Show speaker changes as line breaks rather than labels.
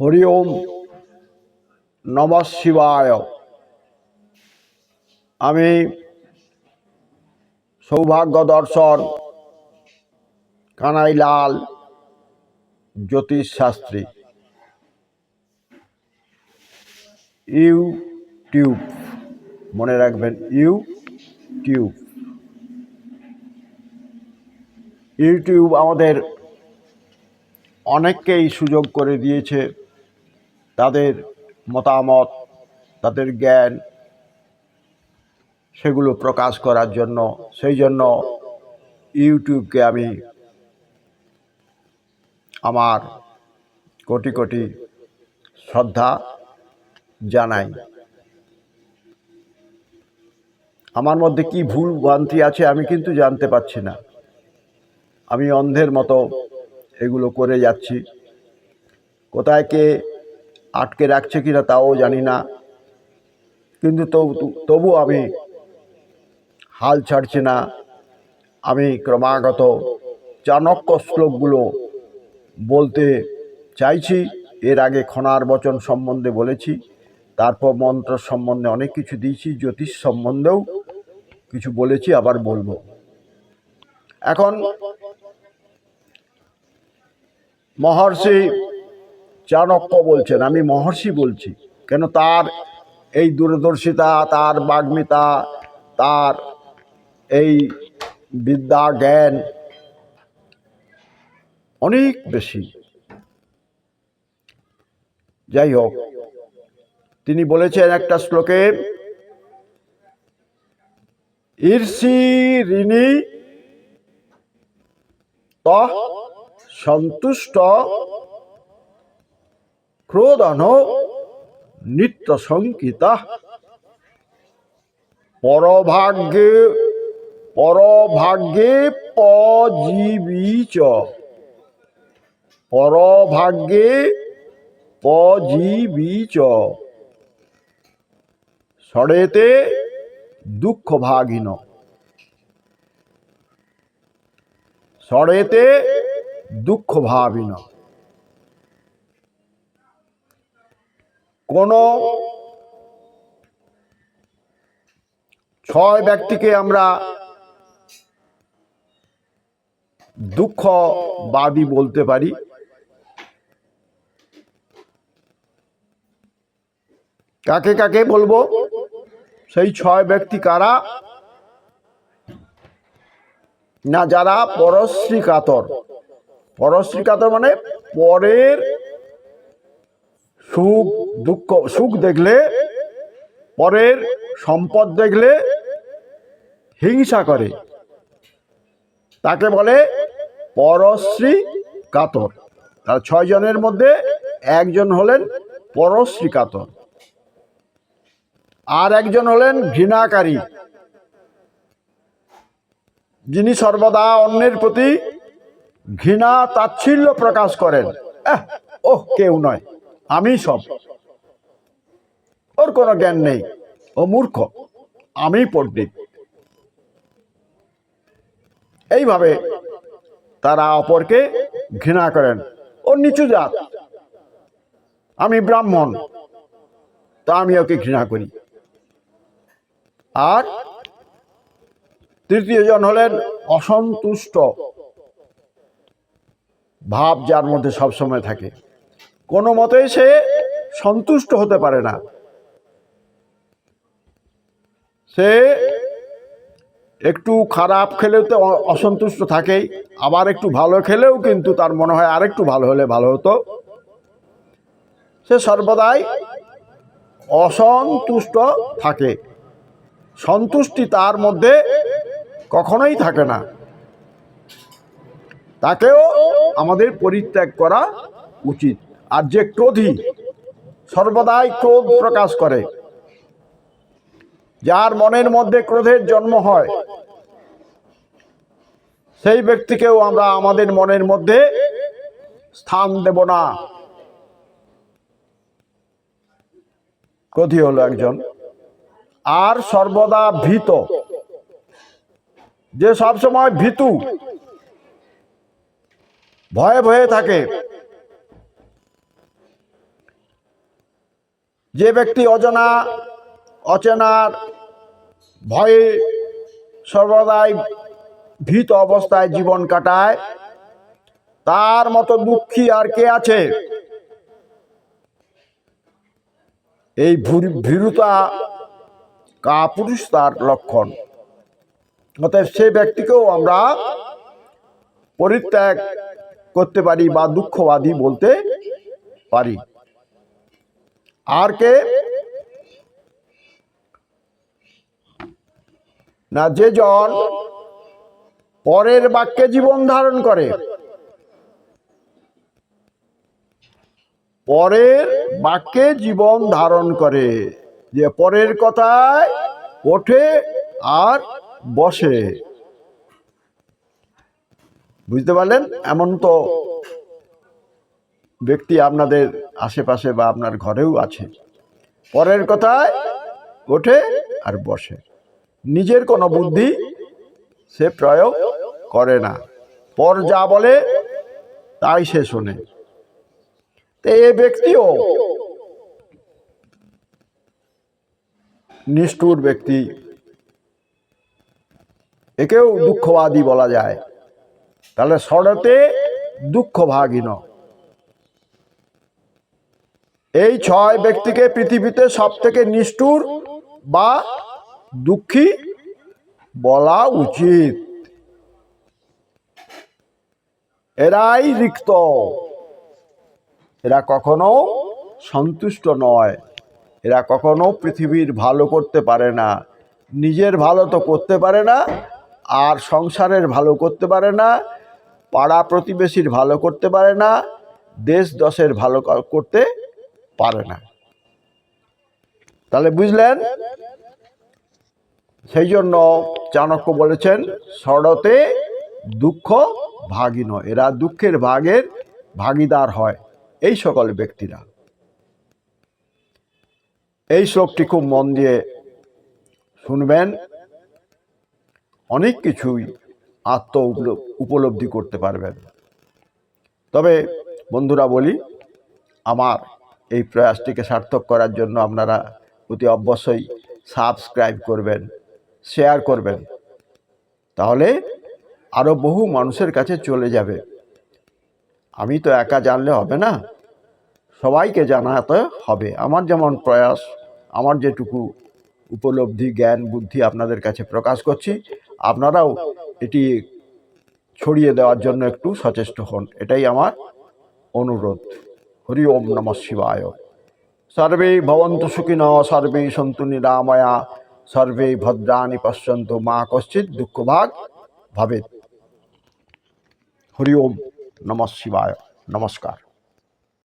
হরি ওম নম শিবায়। আমি সৌভাগ্য দর্শন কানাইলাল জ্যোতিষ শাস্ত্রী ইউটিউব, মনে রাখবেন, ইউটিউব। ইউটিউব আমাদের অনেককেই সুযোগ করে দিয়েছে। তাদের মতামত, তাদের জ্ঞান সেগুলো প্রকাশ করার জন্য। সেই জন্য ইউটিউবকে আমি আমার কোটি কোটি শ্রদ্ধা জানাই। আমার মধ্যে কি ভুল ভ্রান্তি আছে আমি কিন্তু জানতে পারছি না। আমি অন্ধের মতো এগুলো করে যাচ্ছি। কোথায় কে আটকে রাখছে কিনা তাও জানি না। কিন্তু তবু তবু আমি হাল ছাড়ছি না। আমি ক্রমাগত চাণক্য শ্লোকগুলো বলতে চাইছি। এর আগে খনার বচন সম্বন্ধে বলেছি। তারপর মন্ত্র সম্বন্ধে অনেক কিছু দিয়েছি, জ্যোতিষ সম্বন্ধেও কিছু বলেছি, আবার বলব। এখন মহর্ষি চাণক্য বলছেন, আমি মহর্ষি বলছি। কেন তার এই দূরদর্শিতা, তার বাগ্মিতা, তার এই বিদ্যা, জ্ঞান অনেক বেশি। যাই হোক, তিনি বলেছেন একটা শ্লোকে, ঈর্ষি ঋণী সন্তুষ্ট ক্রোধন নিত্য সংকিতা পরভাগ্যে পরভাগ্যে পজীবীচ পরভাগ্যে পজীবীচ সড়েতে দুঃখ ভাগিন সড়েতে দুঃখ ভাবিন কোন ছয় ব্যক্তিকে আমরা দুঃখবাদী বলতে পারি। কাকে কাকে বলব? সেই ছয় ব্যক্তি কারা? না, যারা পরশ্রী কাতর। পরশ্রী কাতর মানে পরের সুখ, দুঃখ, সুখ দেখলে, পরের সম্পদ দেখলে হিংসা করে। তাকে বলে পরশ্রী কাতর। তার ছয় জনের মধ্যে একজন হলেন পরশ্রী কাতর। আর একজন হলেন ঘৃণাকারী। যিনি সর্বদা অন্যের প্রতি ঘৃণা তাচ্ছিল্য প্রকাশ করেন। ওহ, কেউ নয়। আমি সব। ওর কোনো জ্ঞান নেই। ও মূর্খ। আমি পণ্ডিত। এইভাবে তারা অপরকে ঘৃণা করেন। ও নিচু জাত। আমি ব্রাহ্মণ। তা আমি ওকে ঘৃণা করি। আর তৃতীয় জন হলেন অসন্তুষ্ট। ভাব যার মধ্যে সবসময় থাকে। কোনো মতেই সে সন্তুষ্ট হতে পারে না। সে একটু খারাপ খেলেও তো অসন্তুষ্ট থাকেই, আবার একটু ভালো খেলেও কিন্তু তার মনে হয় আরেকটু ভালো হলে ভালো হতো। সে সর্বদাই অসন্তুষ্ট থাকে। সন্তুষ্টি তার মধ্যে কখনোই থাকে না। তাকেও আমাদের পরিত্যাগ করা উচিত। আর যে ক্রোধী সর্বদাই ক্রোধ প্রকাশ করে। যার মনের মধ্যে ক্রোধের জন্ম হয়, সেই ব্যক্তিকেও আমরা আমাদের মনের মধ্যে স্থান দেব না। ক্রোধী হলো একজন। আর সর্বদা ভীত। যে সবসময় ভীতু, ভয়ে ভয়ে থাকে। যে ব্যক্তি অজানা, অচেনার ভয়ে সর্বদাই ভীত অবস্থায় জীবন কাটায়, তার মতো দুঃখী আর কে আছে? এই ভুরি- ভীরুতা কাপুরুষ তার লক্ষণ। অতএব সেই ব্যক্তিকেও আমরা পরিত্যাগ করতে পারি বা দুঃখবাদী বলতে পারি। আর কে? না, যে জন পরের বাক্যে জীবন ধারণ করে। পরের বাক্যে জীবন ধারণ করে। যে পরের কথায় ওঠে আর বসে। বুঝতে পারলেন? এমন তো ব্যক্তি আপনাদের আশেপাশে বা আপনার ঘরেও আছে। পরের কথায় ওঠে আর বসে। নিজের কোনো বুদ্ধি সে প্রয়োগ করে না। পর যা বলে, তাই সে শোনে। তো এ ব্যক্তিও নিষ্ঠুর ব্যক্তি। একেও দুঃখবাদী বলা যায়। তাহলে সড়তে দুঃখ ভাগিন এই ছয় ব্যক্তিকে পৃথিবীতে সব থেকে নিষ্ঠুর বা দুঃখী বলা উচিত। এরাই রিক্ত। এরা কখনো সন্তুষ্ট নয়। এরা কখনো পৃথিবীর ভালো করতে পারে না। নিজের ভালো তো করতে পারে না, আর সংসারের ভালো করতে পারে না, পাড়া প্রতিবেশীর ভালো করতে পারে না, দেশ দশের ভালো করতে পারে না। তাহলে বুঝলেন? সেই জন্য চাণক্য বলেছেন সড়তে দুঃখ ভাগিন এরা দুঃখের ভাগের ভাগিদার হয়, এই সকল ব্যক্তিরা। এই শ্লোকটি খুব মন দিয়ে শুনবেন। অনেক কিছুই আত্ম উপল- উপলব্ধি করতে পারবেন। তবে বন্ধুরা বলি, আমার এই প্রয়াসটিকে সার্থক করার জন্য আপনারা অতি অবশ্যই সাবস্ক্রাইব করবেন, শেয়ার করবেন। তাহলে আরও বহু মানুষের কাছে চলে যাবে। আমি তো একা জানলে হবে না। সবাইকে জানাতে হবে। আমার যেমন প্রয়াস, আমার যেটুকু উপলব্ধি, জ্ঞান, বুদ্ধি আপনাদের কাছে প্রকাশ করছি, আপনারাও এটি ছড়িয়ে দেওয়ার জন্য একটু সচেষ্ট হন। এটাই আমার অনুরোধ। হরি ওম নম শিবায় সর্বে ভবন্তু সুখিন সর্বে সন্তু নিরাময়া সর্বে ভদ্রাণী পশ্যন্ত মা কশ্চিৎ দুঃখভাগ ভবেত হরি ওম নম শিবায় নমস্কার